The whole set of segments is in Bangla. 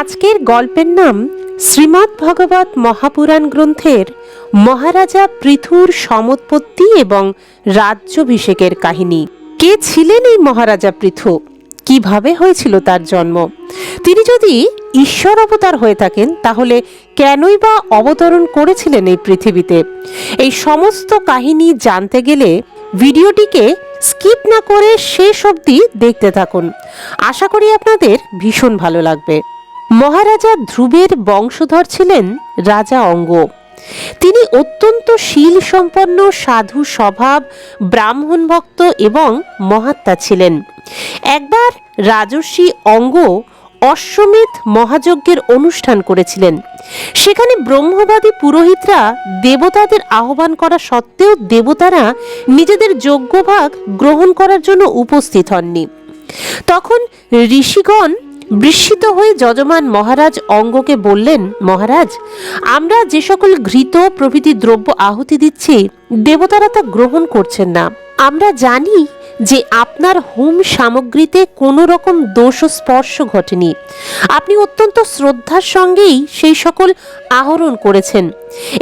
আজকের গল্পের নাম শ্রীমদ্ ভগবত মহাপুরাণ গ্রন্থের মহারাজা পৃথুর সমোৎপত্তি এবং রাজ্যাভিষেকের কাহিনী। কে ছিলেন এই মহারাজা পৃথু? কীভাবে হয়েছিল তার জন্ম? তিনি যদি ঈশ্বর অবতার হয়ে থাকেন, তাহলে কেনই বা অবতরণ করেছিলেন এই পৃথিবীতে? এই সমস্ত কাহিনী জানতে গেলে ভিডিওটিকে স্কিপ না করে শেষ অবধি দেখতে থাকুন। আশা করি আপনাদের ভীষণ ভালো লাগবে। মহারাজা ধ্রুবের বংশধর ছিলেন রাজা অঙ্গ। তিনি অত্যন্ত শীল সম্পন্ন সাধু স্বভাব, ব্রাহ্মণ ভক্ত এবং মহাত্মা ছিলেন। একবার রাজর্ষি অঙ্গ অশ্বমেধ মহাযজ্ঞের অনুষ্ঠান করেছিলেন। সেখানে ব্রহ্মবাদী পুরোহিতরা দেবতাদের আহ্বান করা সত্ত্বেও দেবতারা নিজেদের যোগ্যভাগ গ্রহণ করার জন্য উপস্থিত হননি। তখন ঋষিগণ বিস্মিত হয়ে যজমান মহারাজ অঙ্গকে বললেন, মহারাজ, আমরা যে সকল ঘৃত প্রভৃতি দ্রব্য আহুতি দিচ্ছি, দেবতারা তা গ্রহণ করছেন না। আমরা জানি যে আপনার হোম সামগ্রীতে কোনো রকম দোষ স্পর্শ ঘটেনি। আপনি অত্যন্ত শ্রদ্ধার সঙ্গেই সেই সকল আহরণ করেছেন।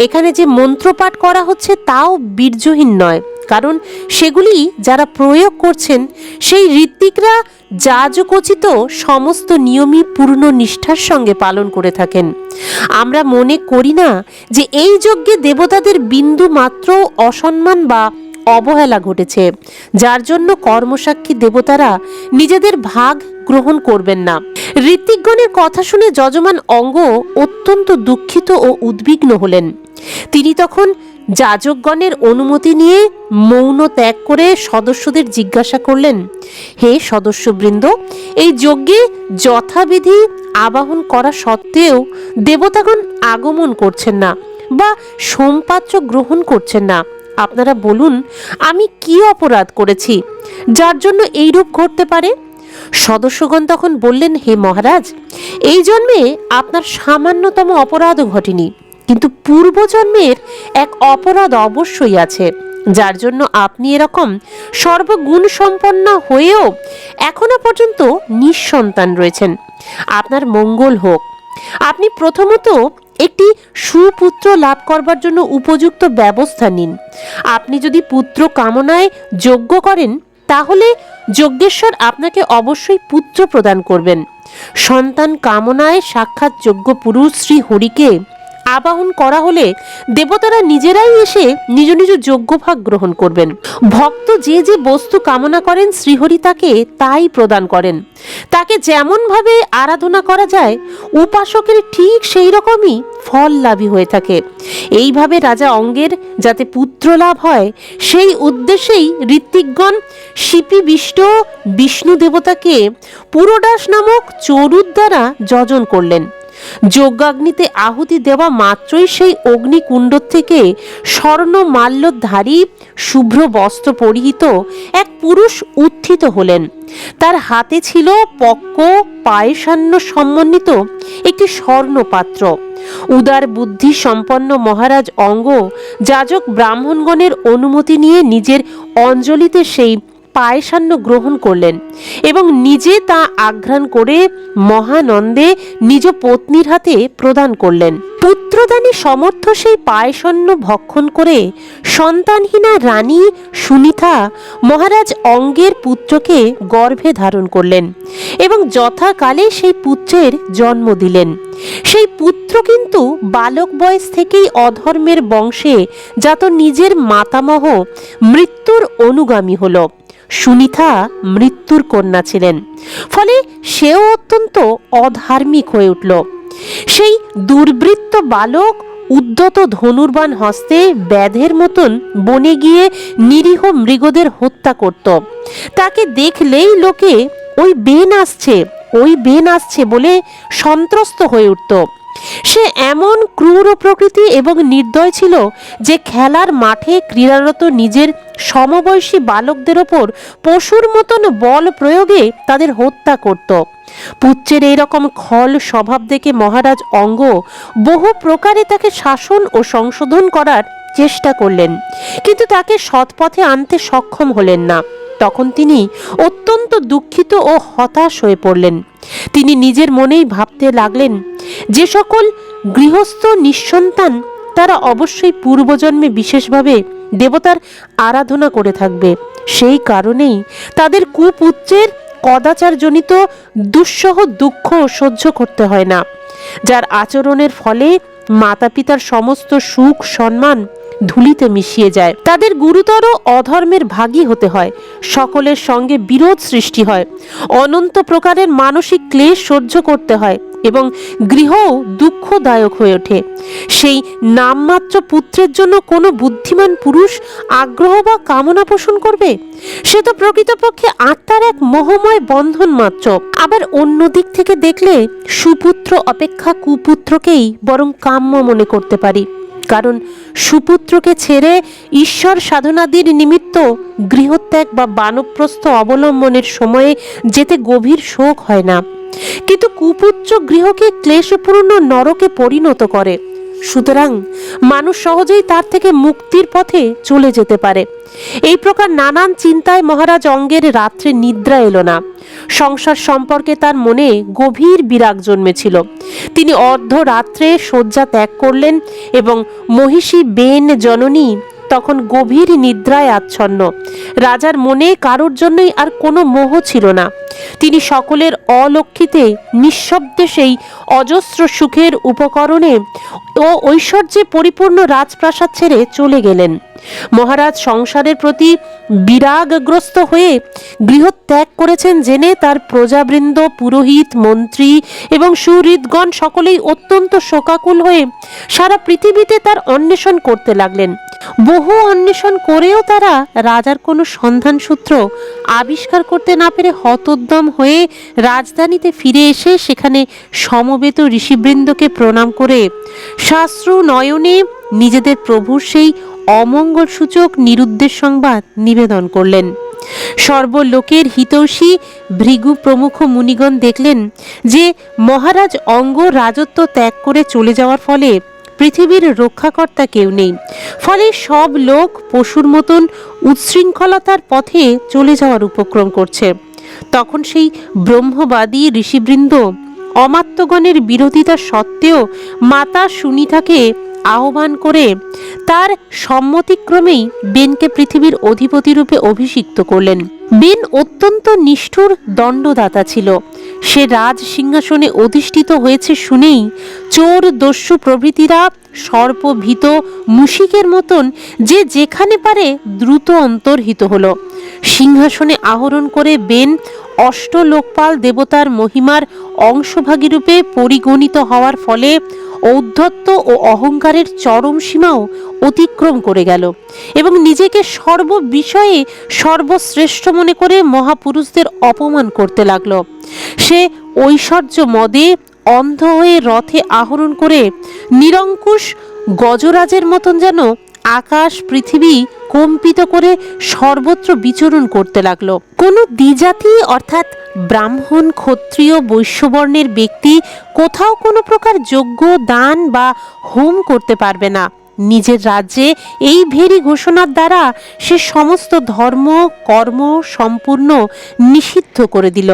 এখানে যে মন্ত্রপাঠ করা হচ্ছে তাও বীর্যহীন নয়, কারণ সেগুলি যারা প্রয়োগ করছেন, সেই ঋত্বিকরা যাজকোচিত সমস্ত নিয়মই পূর্ণ নিষ্ঠার সঙ্গে পালন করে থাকেন। আমরা মনে করি না যে এই যজ্ঞে দেবতাদের বিন্দু মাত্র অসম্মান বা অবহেলা ঘটেছে, যার জন্য কর্মসাক্ষী দেবতারা নিজেদের ভাগ গ্রহণ করবেন না। ঋত্বিকগণের কথা শুনে যজমান অঙ্গ অত্যন্ত দুঃখিত ও উদ্বিগ্ন হলেন। তিনি তখন যাজকগণের অনুমতি নিয়ে মৌন ত্যাগ করে সদস্যদের জিজ্ঞাসা করলেন, হে সদস্যবৃন্দ, এই যজ্ঞে যথাবিধি আবাহন করা সত্ত্বেও দেবতাগণ আগমন করছেন না বা সোমপাত্র গ্রহণ করছেন না। আপনারা বলুন, আমি কি অপরাধ করেছি? যার জন্য এইরূপ ঘটতে পারে? সদস্যগণ তখন বললেন, হে মহারাজ, এই জন্মে আপনার সামান্যতম অপরাধও ঘটেনি, কিন্তু পূর্বজন্মের এক অপরাধ অবশ্যই আছে, যার জন্য আপনি এরকম সর্বগুণ সম্পন্ন হয়েও এখনও পর্যন্ত নিঃসন্তান রয়েছেন। আপনার মঙ্গল হোক। আপনি প্রথমত একটি সুপুত্র লাভ করবার জন্য উপযুক্ত ব্যবস্থা নিন। আপনি যদি পুত্র কামনায় যোগ্য করেন তাহলে যজ্ঞেশ্বর আপনাকে অবশ্যই পুত্র প্রদান করবেন। সন্তান কামনায় সাক্ষাৎ যোগ্য পুরুষ শ্রী হরিকে আবাহন করা হলে দেবতারা নিজেরাই এসে নিজ নিজ যোগ্যভাগ গ্রহণ করবেন। ভক্ত যে যে বস্তু কামনা করেন শ্রীহরি তাকে তাই প্রদান করেন। তাকে যেমনভাবে আরাধনা করা যায়, উপাসকের ঠিক সেই রকমই ফল লাভী হয়ে থাকে। এইভাবে রাজা অঙ্গের যাতে পুত্র লাভ হয়, সেই উদ্দেশ্যেই ঋত্বিকগণ শিপি বিষ্ট বিষ্ণু দেবতাকে পুরোডাস নামক চরুর দ্বারা যজন করলেন। যজ্ঞাগ্নিতে আহুতি দেওয়া মাত্রই সেই অগ্নিকুণ্ড থেকে স্বর্ণ মাল্যধারী শুভ্র বস্ত্র পরিহিত এক পুরুষ উত্থিত হলেন। তার হাতে ছিল পক্ক পায়েসান্য সমন্বিত একটি স্বর্ণ পাত্র উদার বুদ্ধি সম্পন্ন মহারাজ অঙ্গ যাজক ব্রাহ্মণগণের অনুমতি নিয়ে নিজের অঞ্জলিতে সেই পায়সান্ন গ্রহণ করলেন এবং নিজে তা আঘ্রাণ করে মহানন্দে নিজ পত্নীর হাতে প্রদান করলেন। পুত্রদানী সমর্থ সেই পায়সন্ন ভক্ষণ করে সন্তানহীনা রানী সুনিথা মহারাজ অঙ্গের পুত্রকে গর্ভে ধারণ করলেন এবং যথাকালে সেই পুত্রের জন্ম দিলেন। সেই পুত্র কিন্তু বালক বয়স থেকেই অধর্মের বংশে যাত নিজের মাতামহ মৃত্যুর অনুগামী হলো। সুনিথা মৃত্যুর কন্যা ছিলেন। ফলে সেও অত্যন্ত অধার্মিক হয়ে উঠল। সেই দুর্বৃত্ত বালক উদ্যত ধনুর্বান হস্তে ব্যাধের মতন বনে গিয়ে নিরীহ মৃগদের হত্যা করত। তাকে দেখলেই লোকে, ওই বেন আসছে, ওই বেন আসছে বলে সন্ত্রস্ত হয়ে উঠত। সে এমন ক্রূর প্রকৃতি এবং নির্দয় ছিল যে খেলার মাঠে ক্রীড়ারত নিজের সমবয়সী বালকদের ওপর পশুর মতন বল প্রয়োগে তাদের হত্যা করত। পুত্রের এইরকম খল স্বভাব দেখে মহারাজ অঙ্গ বহু প্রকারে তাকে শাসন ও সংশোধন করার চেষ্টা করলেন, কিন্তু তাকে সৎপথে আনতে সক্ষম হলেন না। তখন তিনি অত্যন্ত দুঃখিত ও হতাশ হয়ে পড়লেন। তিনি নিজের মনেই ভাবতে লাগলেন, যে সকল গৃহস্থ নিঃসন্তান তারা অবশ্যই পূর্বজন্মে বিশেষভাবে দেবতার আরাধনা করে থাকবে। সেই কারণেই তাদের কুপুত্রের কদাচারজনিত দুঃসহ দুঃখ সহ্য করতে হয় না, যার আচরণের ফলে মাতা পিতার সমস্ত সুখ সম্মান ধুলিতে মিশিয়ে যায়। তাদের গুরুতর অধর্মের ভাগী হতে হয়। সকলের সঙ্গে বিরোধ সৃষ্টি হয়। অনন্ত প্রকারের মানসিক ক্লেশ সহ্য করতে হয় এবং গৃহ দুঃখদায়ক হয়ে ওঠে। সেই নামমাত্র পুত্রের জন্য কোনো বুদ্ধিমান পুরুষ আগ্রহ বা কামনা পোষণ করবে? সে তো প্রকৃতপক্ষে আত্মার এক মোহময় বন্ধন মাত্র। আবার অন্য দিক থেকে দেখলে সুপুত্র অপেক্ষা কুপুত্রকেই বরং কাম্য মনে করতে পারি। কারণ সুপুত্রকে ছেড়ে ঈশ্বর সাধনাদির নিমিত্ত গৃহত্যাগ বা বানপ্রস্থ অবলম্বনের সময়ে যেতে গভীর শোক হয় না। কিন্তু কুপুত্র গৃহকে ক্লেশপূর্ণ নরকে পরিণত করে। সুতরাং মানুষ সহজেই তার থেকে মুক্তির পথে চলে যেতে পারে। এই প্রকার নানান চিন্তায় মহারাজ অঙ্গের রাত্রে নিদ্রা এলো না। সংসার সম্পর্কে তার মনে গভীর বিরাগ জন্মেছিল। তিনি অর্ধ রাত্রে শয্যা ত্যাগ করলেন এবং মহিষী বেন জননী তখন গভীর নিদ্রায় আচ্ছন্ন। রাজার মনে কারোর জন্যই আর কোনো মোহ ছিল না। তিনি সকলের অলক্ষিতে নিঃশব্দে সেই অজস্র সুখের উপকরণে ও ঐশ্বর্যে পরিপূর্ণ রাজপ্রাসাদ ছেড়ে চলে গেলেন। মহারাজ সংসারের প্রতি বিরাগগ্রস্ত হয়ে গৃহত্যাগ করেছেন জেনে তার প্রজাবৃন্দ, পুরোহিত, মন্ত্রী এবং সুহৃদগণ সকলেই অত্যন্ত শোকাকুল হয়ে সারা পৃথিবীতে তার অন্বেষণ করতে লাগলেন। বহু অন্বেষণ করেও তারা রাজার কোনো সন্ধান সূত্র আবিষ্কার করতে না পেরে হতোদ্যম হয়ে রাজধানীতে ফিরে এসে সেখানে সমবেত ঋষিবৃন্দকে প্রণাম করে শাস্ত্র নয়নে নিজেদের প্রভুর সেই অমঙ্গল সূচক নিরুদ্দেশ সংবাদ নিবেদন করলেন। সর্বলোকের হিতৈষী ভৃগু প্রমুখ মুনিগণ দেখলেন যে মহারাজ অঙ্গ রাজত্ব ত্যাগ করে চলে যাওয়ার ফলে পৃথিবীর রক্ষাকর্তা কেউ নেই। ফলে সব লোক পশুর মতন উচ্ছৃঙ্খলতার পথে চলে যাওয়ার উপক্রম করছে। তখন সেই ব্রহ্মবাদী ঋষিবৃন্দ অমাত্যগণের বিরোধিতা সত্ত্বেও মাতা সুনিতাকে আহ্বান করে তার সম্মতিক্রমেই বেনকে পৃথিবীর অধিপতি রূপে অভিষিক্ত করলেন। বেন অত্যন্ত নিষ্ঠুর দণ্ডদাতা ছিল। সে রাজ সিংহাসনে অধিষ্ঠিত হয়েছে শুনেই চোর দস্যু প্রভৃতিরা সর্পভীত মুশিকের মতন যে যেখানে পারে দ্রুত অন্তর্হিত হলো। সিংহাসনে আহরণ করে বেন অষ্টলোকপাল দেবতার মহিমার অংশভাগী রূপে পরিগণিত হওয়ার ফলে ঔদ্ধত্য ও অহংকারের চরম সীমাও অতিক্রম করে গেল এবং নিজেকে সর্ববিষয়ে সর্বশ্রেষ্ঠ মনে করে মহাপুরুষদের অপমান করতে লাগল। সে ঐশ্বর্য মদে অন্ধ হয়ে রথে আহরণ করে নিরঙ্কুশ গজরাজের মতন যেন আকাশ, পৃথিবী কম্পিত করে সর্বত্র বিচরণ করতে লাগল। কোনো দ্বিজাতি অর্থাৎ ব্রাহ্মণ, ক্ষত্রিয়, বৈশ্যবর্ণের ব্যক্তি কোথাও কোনো প্রকার যোগ্য দান বা হোম করতে পারবে না। নিজের রাজ্যে এই ভেরি ঘোষণার দ্বারা সে সমস্ত ধর্ম, কর্ম সম্পূর্ণ নিষিদ্ধ করে দিল।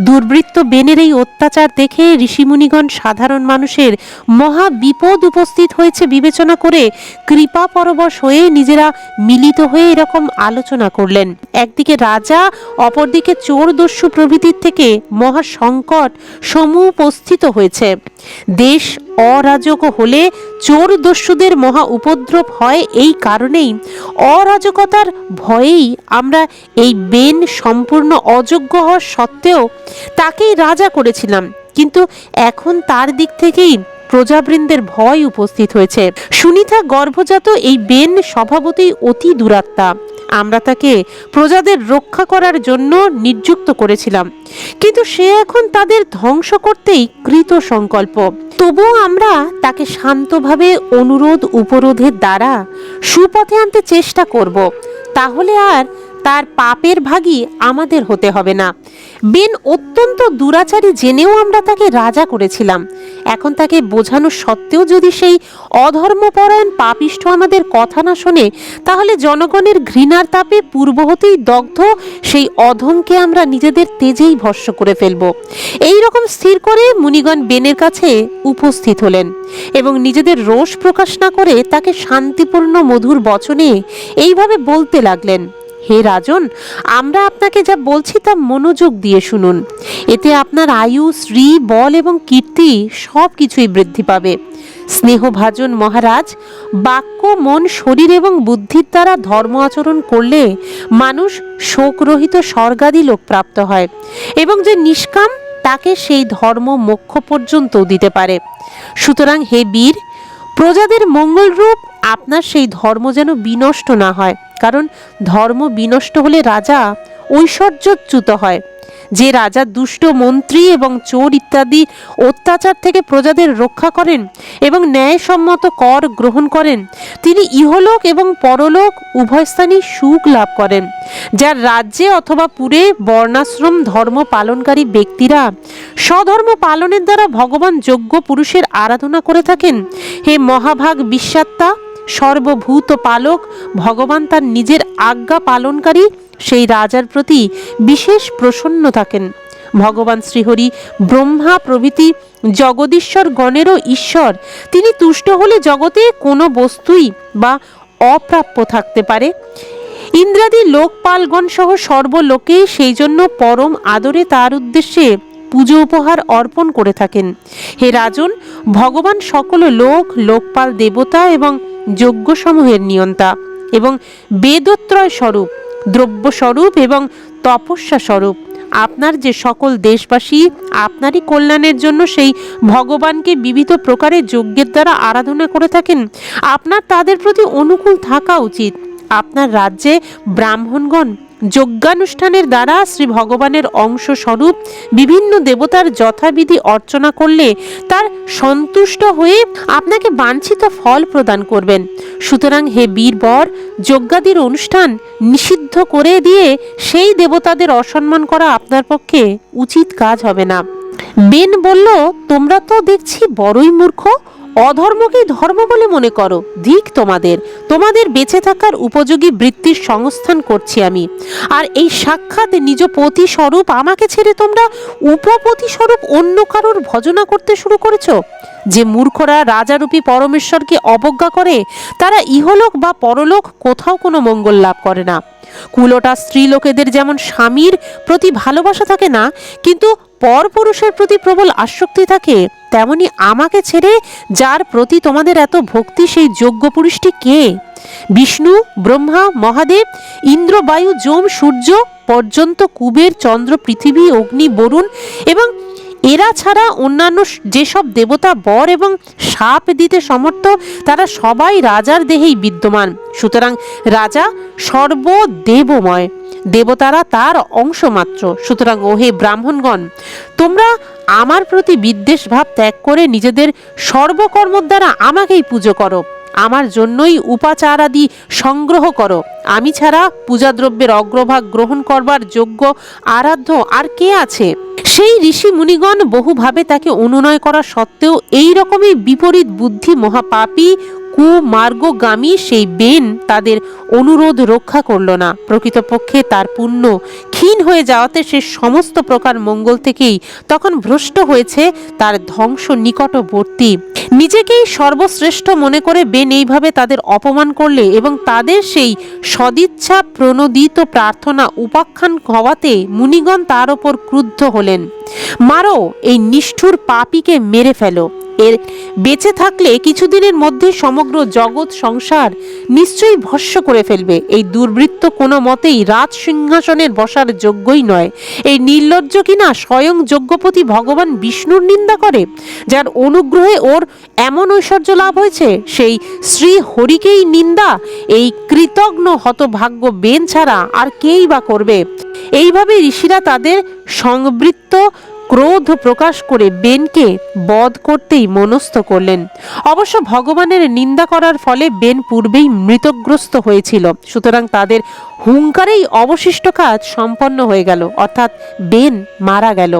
দুর্বৃত্ত বেনের এই অত্যাচার দেখে ঋষিমুনিগণ সাধারণ মানুষের মহা বিপদ উপস্থিত হয়েছে বিবেচনা করে কৃপা পরবশ হয়ে নিজেরা মিলিত হয়ে এরকম আলোচনা করলেন। একদিকে রাজা, অপরদিকে চোর দস্যু প্রভৃতির থেকে মহা সংকট সমুপস্থিত হয়েছে। দেশ অরাজক হলে চোর দস্যুদের মহা উপদ্রব হয় এই কারণেই। অরাজকতার ভয়েই আমরা এই বেন সম্পূর্ণ অযোগ্য হওয়ার সত্ত্বেও তাকেই রাজা করেছিলাম। কিন্তু এখন তার দিক থেকেই প্রজাবৃন্দের ভয় উপস্থিত হয়েছে। সুনিতা গর্ভজাত এই বেন স্বভাবতই অতি দুরাত্মা। আমরা তাকে প্রজাদের রক্ষা করার জন্য নিযুক্ত করেছিলাম। কিন্তু সে এখন তাদের ধ্বংস করতেই কৃত সংকল্প। তবুও আমরা তাকে শান্তভাবে অনুরোধ উপরোধের দ্বারা সুপথে আনতে চেষ্টা করব। তাহলে আর তার পাপের ভাগী আমাদের হতে হবে না। বেন অত্যন্ত দুরাচারী জেনেও আমরা তাকে রাজা করেছিলাম। এখন তাকে বোঝানো সত্ত্বেও যদি সেই অধর্মপরায়ণ পাপিষ্ঠ আমাদের কথা না শোনে, তাহলে জনগণের ঘৃণার তাপে পূর্ব হতেই দগ্ধ সেই অধমকে আমরা নিজেদের তেজেই ভস্য করে ফেলব। এই রকম স্থির করে মুনিগণ বেনের কাছে উপস্থিত হলেন এবং নিজেদের রোষ প্রকাশ না করে তাকে শান্তিপূর্ণ মধুর বচনে এইভাবে বলতে লাগলেন হে রাজন, আমরা আপনাকে যা বলছি তা মনোযোগ দিয়ে শুনুন। এতে আপনার আয়ু শ্রী বল এবং কীর্তি সব কিছুই বৃদ্ধি পাবে। স্নেহভাজন মহারাজ, বাক্য, মন, শরীর এবং বুদ্ধির দ্বারা ধর্ম আচরণ করলে মানুষ শোকরহিত স্বর্গাদি লোক প্রাপ্ত হয় এবং যে নিষ্কাম, তাকে সেই ধর্ম মোক্ষ পর্যন্ত দিতে পারে। সুতরাং হে বীর প্রজাদের মঙ্গলরূপ আপনার সেই ধর্ম যেন বিনষ্ট না হয়। কারণ ধর্ম বিনষ্ট হলে রাজা ঐশ্বর্যচ্যুত হয়। যে রাজা দুষ্ট, মন্ত্রী এবং চোর ইত্যাদি অত্যাচার থেকে প্রজাদের রক্ষা করেন এবং ন্যায়সম্মত কর গ্রহণ করেন, তিনি ইহলোক এবং পরলোক উভয় স্থানেই সুখ লাভ করেন। যার রাজ্যে অথবা পুরে বর্ণাশ্রম ধর্ম পালনকারী ব্যক্তিরা স্বধর্ম পালনের দ্বারা ভগবান যোগ্য পুরুষের আরাধনা করে থাকেন। হে মহাভাগ বিশ্বাত্মা সর্বভূত পালক, ভগবান তার নিজের আজ্ঞা পালনকারী, সেই রাজার প্রতি বিশেষ প্রসন্ন থাকেন। ভগবান শ্রীহরি ব্রহ্মা প্রভৃতি জগদীশ্বর গণেরও ঈশ্বর, তিনি তুষ্ট হলে জগতে কোনো বস্তুই বা অপ্রাপ্য থাকতে পারে। ইন্দ্রাদি লোকপালগণ সহ সর্বলোকেই সেই জন্য পরম আদরে তার উদ্দেশ্যে পুজো উপহার অর্পণ করে থাকেন। হে রাজন, ভগবান সকল লোক, লোকপাল দেবতা এবং যজ্ঞসমূহের নিয়ন্তা এবং বেদত্রয় স্বরূপ দ্রব্য স্বরূপ এবং তপস্যা স্বরূপ। আপনার যে সকল দেশবাসী আপনারই কল্যাণের জন্য সেই ভগবানকে বিবিধ প্রকারের যজ্ঞের দ্বারা আরাধনা করে থাকেন। আপনার তাদের প্রতি অনুকূল থাকা উচিত। আপনার রাজ্যে ব্রাহ্মণগণ যজ্ঞানুষ্ঠানের দ্বারা শ্রী ভগবানের অংশ স্বরূপ বিভিন্ন দেবতার যথাবিধি অর্চনা করলে তার সন্তুষ্ট হয়ে আপনাকে বাঞ্ছিত ফল প্রদান করবেন। সুতরাং হে বীরবর যজ্ঞাদির অনুষ্ঠান নিষিদ্ধ করে দিয়ে সেই দেবতাদের অসম্মান করা আপনার পক্ষে উচিত কাজ হবে না। বেন বলল, তোমরা তো দেখছি বড়ই মূর্খ অধর্মকেই ধর্ম বলে মনে করো। ধিক তোমাদের। তোমাদের বেঁচে থাকার উপযোগী বৃত্তির সংস্থান করছি আমি। আর এই সাক্ষাৎ নিজ পতি স্বরূপ আমাকে ছেড়ে তোমরা উপপতি স্বরূপ অন্য কারোর ভজনা করতে শুরু করেছ? যে মূর্খরা রাজারূপী পরমেশ্বরকে অবজ্ঞা করে, তারা ইহলোক বা পরলোক কোথাও কোনো মঙ্গল লাভ করে না। কুলোটা স্ত্রী লোকেদের যেমন স্বামীর প্রতি ভালোবাসা থাকে না, কিন্তু পরপুরুষের প্রতি প্রবল আসক্তি থাকে, তেমনি আমাকে ছেড়ে যার প্রতি তোমাদের এত ভক্তি সেই যোগ্য পুরুষটি কে? বিষ্ণু, ব্রহ্মা, মহাদেব, ইন্দ্র, বায়ু, যোম, সূর্য পর্যন্ত কুবের চন্দ্র, পৃথিবী, অগ্নি, বরুণ এবং এরা ছাড়া অন্যান্য যেসব দেবতা বর এবং সাপ দিতে সমর্থ, তারা সবাই রাজার দেহেই বিদ্যমান। সুতরাং রাজা সর্বদেবময়। দেবতারা তার অংশ মাত্র সুতরাং ওহে ব্রাহ্মণগণ, তোমরা আমার প্রতি বিদ্বেষ ভাব ত্যাগ করে নিজেদের সর্বকর্ম দ্বারা আমাকেই পুজো করো। আমার জন্যই উপাচার আদি সংগ্রহ করো। আমি ছাড়া পূজাদ্রব্যের অগ্রভাগ গ্রহণ করবার যোগ্য, আরাধ্য আর কে আছে? সেই ঋষি মুনিগণ বহুভাবে তাকে অনুনয় করা সত্ত্বেও এই রকমই বিপরীত বুদ্ধি মহাপাপী কুমার্গগামী সেই বেন তাদের অনুরোধ রক্ষা করল না। প্রকৃতপক্ষে তার পুণ্য ক্ষীণ হয়ে যাওয়াতে সে সমস্ত প্রকার মঙ্গল থেকেই তখন ভ্রষ্ট হয়েছে তার ধ্বংস নিকটবর্তী। নিজেকেই সর্বশ্রেষ্ঠ মনে করে বেন এইভাবে তাদের অপমান করলে এবং তাদের সেই সদিচ্ছা প্রণোদিত প্রার্থনা উপাখ্যান হওয়াতে মুনিগণ তার ওপর ক্রুদ্ধ হলেন। মারো এই নিষ্ঠুর পাপীকে মেরে ফেলো। এর বেঁচে থাকলে কিছুদিনের মধ্যে সমগ্র জগৎ সংসার নিশ্চয়ই ভস্য করে ফেলবে। এই দুর্বৃত্ত কোনো মতেই রাজ সিংহাসনের বসার যোগ্যই নয়। এই নির্লজ্জ কিনা স্বয়ং যজ্ঞপতি ভগবান বিষ্ণুর নিন্দা করে, যার অনুগ্রহে ওর এমন ঐশ্বর্য লাভ হয়েছে, সেই শ্রী হরিকেই নিন্দা, এই কৃতজ্ঞ হতভাগ্য বেন ছাড়া আর কেই বা করবে? এইভাবে ঋষিরা তাদের সংবৃত্ত ক্রোধ প্রকাশ করে বেনকে বধ করতেই মনস্থ করলেন। অবশ্য ভগবানের নিন্দা করার ফলে বেন পূর্বেই মৃতগ্রস্ত হয়েছিল। সুতরাং তাদের হুঙ্কারেই অবশিষ্ট কাজ সম্পন্ন হয়ে গেল, অর্থাৎ বেন মারা গেল।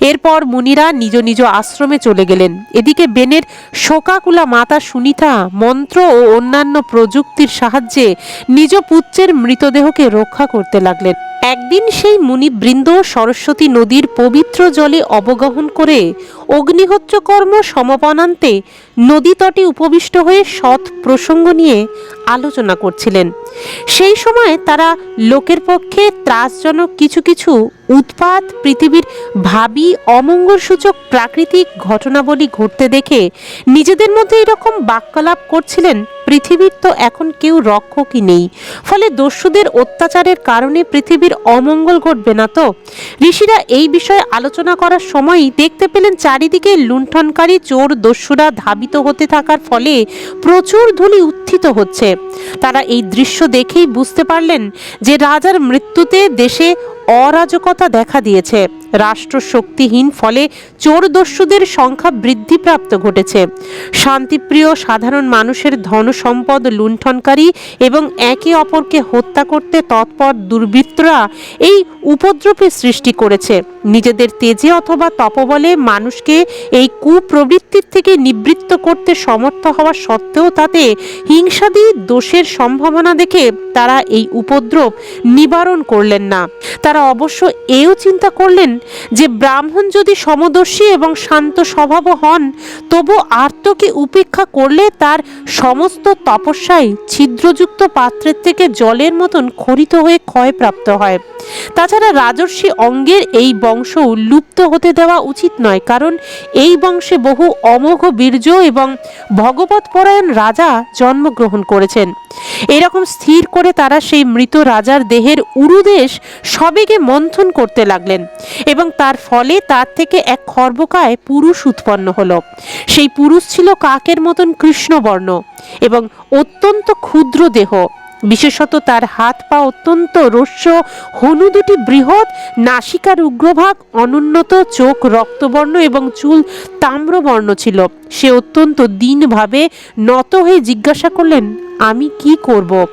এরপর মুনিরা নিজ নিজ আশ্রমে চলে গেলেন। এদিকে বেনের শোকাকুলা মাতা সুনিতা মন্ত্র ও অন্যান্য প্রযুক্তির সাহায্যে নিজ পুত্রের মৃতদেহকে রক্ষা করতে লাগলেন। একদিন সেই মুনিবৃন্দ সরস্বতী নদীর পবিত্র জলে অবগহন করে অগ্নিহোত্র কর্ম সমাপনান্তে নদী তটে উপবিষ্ট হয়ে সৎ প্রসঙ্গ নিয়ে আলোচনা করছিলেন। সেই সময় তারা লোকের পক্ষে ত্রাসজনক কিছু কিছু উৎপাত, পৃথিবীর ভাবি, অমঙ্গলসূচক প্রাকৃতিক ঘটনাবলী ঘটতে দেখে নিজেদের মধ্যে এরকম বাক্যালাপ করছিলেন পৃথিবীর তো এখন কেউ রক্ষকই নেই। ফলে দস্যুদের অত্যাচারের কারণে পৃথিবীর অমঙ্গল ঘটবে না তো? ঋষিরা এই বিষয়ে আলোচনা করার সময়ই দেখতে পেলেন চারিদিকে লুণ্ঠনকারী চোর দস্যুরা ধাবিত হতে থাকার ফলে প্রচুর ধুলি উত্থিত হচ্ছে। তারা এই দৃশ্য দেখেই বুঝতে পারলেন যে রাজার মৃত্যুতে দেশে অরাজকতা দেখা দিয়েছে। রাষ্ট্র শক্তিহীন ফলে চোর দস্যুদের সংখ্যা বৃদ্ধিপ্রাপ্ত ঘটেছে। শান্তিপ্রিয় সাধারণ মানুষের ধন সম্পদ লুণ্ঠনকারী এবং একে অপরকে হত্যা করতে তৎপর দুর্বৃত্তরা এই উপদ্রবের সৃষ্টি করেছে। নিজেদের তেজে অথবা তপবলে মানুষকে এই কুপ্রবৃত্তির থেকে নিবৃত্ত করতে সমর্থ হওয়া সত্ত্বেও তাতে হিংসাদি দোষের সম্ভাবনা দেখে তারা এই উপদ্রব নিবারণ করলেন না। তারা অবশ্য এও চিন্তা করলেন যে ব্রাহ্মণ যদি সমদর্শী এবং শান্ত স্বভাব হন, তবু আর্তকে উপেক্ষা করলে তার সমস্ত তপস্যাই ছিদ্রযুক্ত পাত্রের থেকে জলের মতন খরিত হয়ে ক্ষয়প্রাপ্ত হয়। তাছাড়া রাজর্ষি অঙ্গের এই বংশ লুপ্ত হতে দেওয়া উচিত নয়, কারণ এই বংশে বহু অমোঘ বীর্য এবং ভগবত পরায়ণ রাজা জন্মগ্রহণ করেছেন। এরকম স্থির করে তারা সেই মৃত রাজার দেহের উরুদেশ সবেগে মন্থন করতে লাগলেন এবং তার ফলে তার থেকে এক খর্বকায় পুরুষ উৎপন্ন হলো। সেই পুরুষ ছিল কাকের মতন কৃষ্ণবর্ণ এবং অত্যন্ত ক্ষুদ্র দেহ। বিশেষত তার হাত পা অত্যন্ত রস্য হনু দুটি বৃহৎ, নাসিকার উগ্রভাগ, অনুন্নত চোখ, রক্তবর্ণ এবং চুল তাম্রবর্ণ ছিল। সে অত্যন্ত দীনভাবে নত হয়ে জিজ্ঞাসা করলেন, আমি কি করব?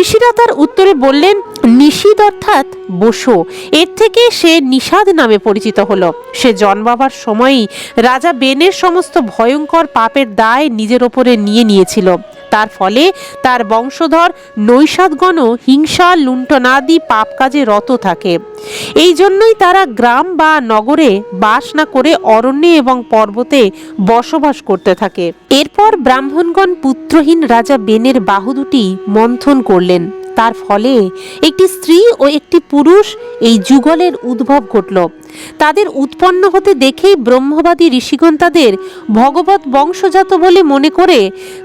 ঋষিরা তার উত্তরে বললেন নিষিদ অর্থাৎ বসো। এর থেকে সে নিষাদ নামে পরিচিত হলো। সে জন্মাবার সময়ই রাজা বেনের সমস্ত ভয়ঙ্কর পাপের দায় নিজের ওপরে নিয়ে নিয়েছিল। তার ফলে তার বংশধর নৈষাদগণ হিংসা লুণ্ঠনাদি পাপ কাজে রত থাকে। এই জন্যই তারা গ্রাম বা নগরে বাস না করে অরণ্যে এবং পর্বতে বসবাস করতে থাকে। এরপর ব্রাহ্মণগণ পুত্রহীন রাজা বেনের বাহু দুটি মন্থন করলেন। তার ফলে একটি স্ত্রী ও একটি পুরুষ এই যুগলের উদ্ভব ঘটল। তাদের উৎপন্ন হতে দেখেই ব্রহ্মবাদী ঋষিগণ তাদের ভগবত বংশজাত বলে মনে করে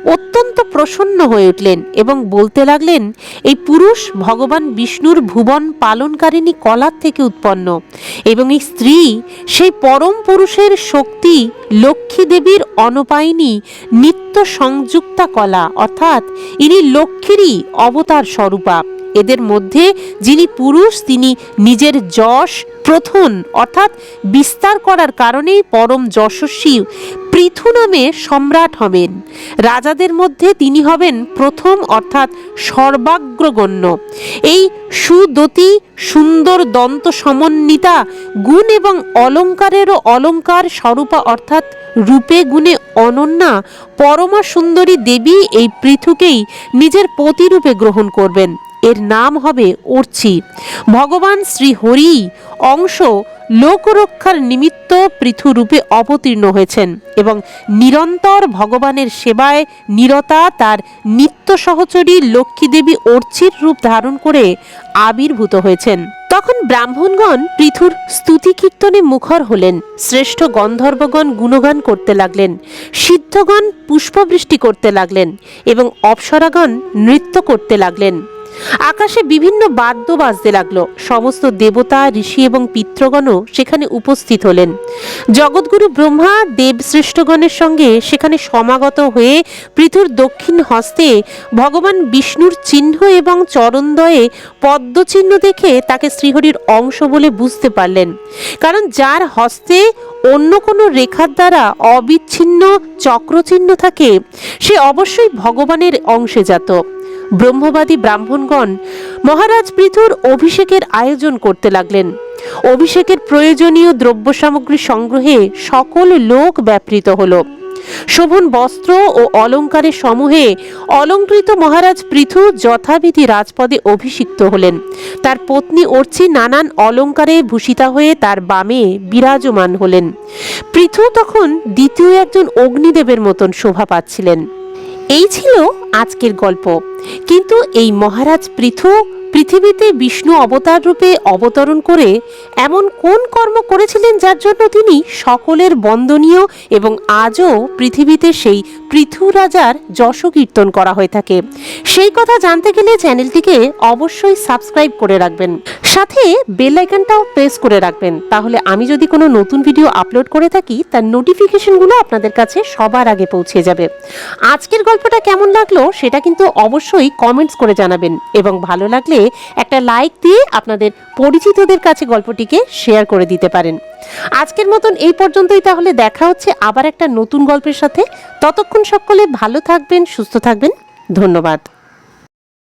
অত্যন্ত প্রসন্ন হয়ে উঠলেন এবং বলতে লাগলেন, এই পুরুষ ভগবান বিষ্ণুর ভুবন পালনকারিণী কলার থেকে উৎপন্ন এবং এই স্ত্রী সেই পরম পুরুষের শক্তি লক্ষ্মী দেবীর অনপায়িনী নিত্য সংযুক্তা কলা অর্থাৎ ইনি লক্ষ্মীরই অবতার স্বরূপা। এদের মধ্যে যিনি পুরুষ, তিনি নিজের যশ প্রথন, অর্থাৎ বিস্তার করার কারণেই পরম যশস্বী পৃথু নামে সম্রাট হবেন। রাজাদের মধ্যে তিনি হবেন প্রথম, অর্থাৎ সর্বাগ্রগণ্য। এই সুদতি সুন্দর দন্ত সমন্বিতা গুণ এবং অলঙ্কারেরও অলঙ্কার স্বরূপা, অর্থাৎ রূপে গুণে অনন্যা পরমা সুন্দরী দেবী এই পৃথুকেই নিজের পতিরূপে গ্রহণ করবেন। এর নাম হবে অর্চি। ভগবান শ্রী হরি অংশ লোকরক্ষার নিমিত্ত পৃথুরূপে অবতীর্ণ হয়েছেন এবং নিরন্তর ভগবানের সেবায় নিরতা তার নিত্য সহচরী লক্ষ্মীদেবী অর্চির রূপ ধারণ করে আবির্ভূত হয়েছেন। তখন ব্রাহ্মণগণ পৃথুর স্তুতি কীর্তনে মুখর হলেন, শ্রেষ্ঠ গন্ধর্বগণ গুণগান করতে লাগলেন, সিদ্ধগণ পুষ্পবৃষ্টি করতে লাগলেন এবং অপ্সরাগণ নৃত্য করতে লাগলেন। আকাশে বিভিন্ন বাদ্য বাজতে লাগল। সমস্ত দেবতা, ঋষি এবং পিতৃগণও সেখানে উপস্থিত হলেন। জগৎগুরু ব্রহ্মা দেবশ্রেষ্ঠগণের সঙ্গে সেখানে সমাগত হয়ে পৃথুর দক্ষিণ হস্তে ভগবান বিষ্ণুর চিহ্ন এবং চরণদয়ে পদ্মচিহ্ন দেখে তাকে শ্রীহরির অংশ বলে বুঝতে পারলেন। কারণ যার হস্তে অন্য কোনো রেখার দ্বারা অবিচ্ছিন্ন চক্রচিহ্ন থাকে, সে অবশ্যই ভগবানের অংশে জাত। ব্রহ্মবাদী ব্রাহ্মণগণ মহারাজ পৃথুর অভিষেকের আয়োজন করতে লাগলেন। অভিষেকের প্রয়োজনীয় দ্রব্য সামগ্রী সংগ্রহে সকল লোক ব্যাপৃত হল। শোভন বস্ত্র ও অলঙ্কারের সমূহে অলঙ্কৃত মহারাজ পৃথু যথাবিধি রাজপদে অভিষিক্ত হলেন। তার পত্নী অর্চি নানান অলঙ্কারে ভূষিতা হয়ে তার বামে বিরাজমান হলেন। পৃথু তখন দ্বিতীয় একজন অগ্নিদেবের মতন শোভা পাচ্ছিলেন। এই ছিল আজকের গল্প। কিন্তু এই মহারাজ পৃথু পৃথিবীতে বিষ্ণু অবতার রূপে অবতরণ করে এমন কোন কর্ম করেছিলেন যার জন্য তিনি সকলের বন্দনীয় এবং আজও পৃথিবীতে সেই পৃথু রাজার যশ কীর্তন করা হয়ে থাকে? সেই কথা জানতে গেলে চ্যানেলটিকে অবশ্যই সাবস্ক্রাইব করে রাখবেন। সাথে বেল আইকনটাও প্রেস করে রাখবেন। তাহলে আমি যদি কোনো নতুন ভিডিও আপলোড করে থাকি, তার নোটিফিকেশনগুলো আপনাদের কাছে সবার আগে পৌঁছে যাবে। আজকের গল্পটা কেমন লাগল সেটা কিন্তু অবশ্যই কমেন্টস করে জানাবেন। এবং ভালো লাগলে একটা লাইক দিয়ে আপনাদের পরিচিতদের কাছে গল্পটিকে শেয়ার করে দিতে পারেন। আজকের মতন এই পর্যন্তই, তাহলে দেখা হচ্ছে আবার একটা নতুন গল্পের সাথে। ততক্ষণ সকলে ভালো থাকবেন, সুস্থ থাকবেন। ধন্যবাদ।